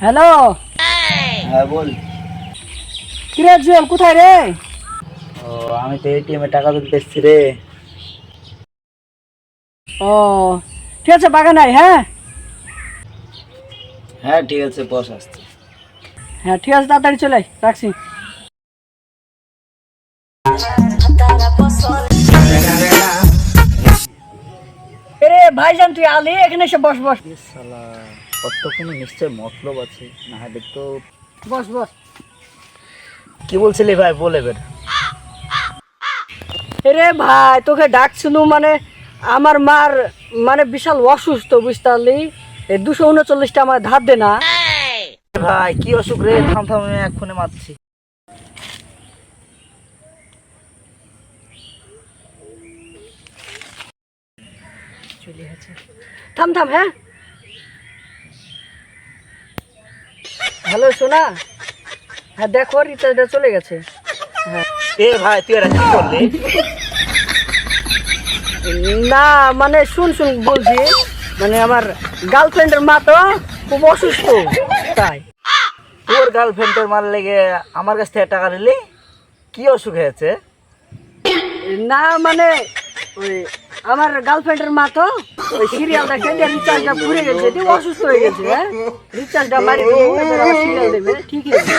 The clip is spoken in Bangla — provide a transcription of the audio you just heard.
হ্যালো? হ্যাঁ বল। কিরে জুয়েল কোথায় রে? ও আমি তো এটিএম এ টাকা তুলতে এসেছি রে। ও ঠিক আছে বাগান আয় হ্যাঁ? হ্যাঁ ঠিক আছে বস আসছে। হ্যাঁ ঠিক আছে তাড়াতাড়ি চলে রাখছি। ভাইজান তুই আলি এখানে এসে বস বস। শালা কত কোনো নিশ্চয় মতলব আছে? না হলে তো বস বস। কি বলছিলি ভাই বল এবার। এরে ভাই তোকে ডাকছিল মানে আমার মার মানে বিশাল অসুস্থ বুঝতে পারলি? এই দুশো উনচল্লিশটা আমার ধার দে না। ভাই কি অসুখ রে? থাম থাম আমি এক্ষুনি মারছি। থাম থাম হ্যাঁ? হ্যালো সোনা? হ্যাঁ দেখো রিচার্জটা চলে গেছে। হ্যাঁ। এ ভাই তুই এটা কি করলি? না মানে শুন শুন বলছি মানে আমার গার্লফ্রেন্ডের মা তো খুব অসুস্থ তাই। তোর গার্লফ্রেন্ডের মার লেগে আমার কাছ থেকে টাকা নিলি? কি অসুখ হয়েছে? না মানে ওই আমার গার্লফ্রেন্ডের মা তো ওই সিরিয়াল দেখে যে রিচার্জটা পুড়ে গেছে অসুস্থ হয়ে গেছে হ্যাঁ? রিচার্জটা মারি সিরিয়াল দেবে ঠিকই আছে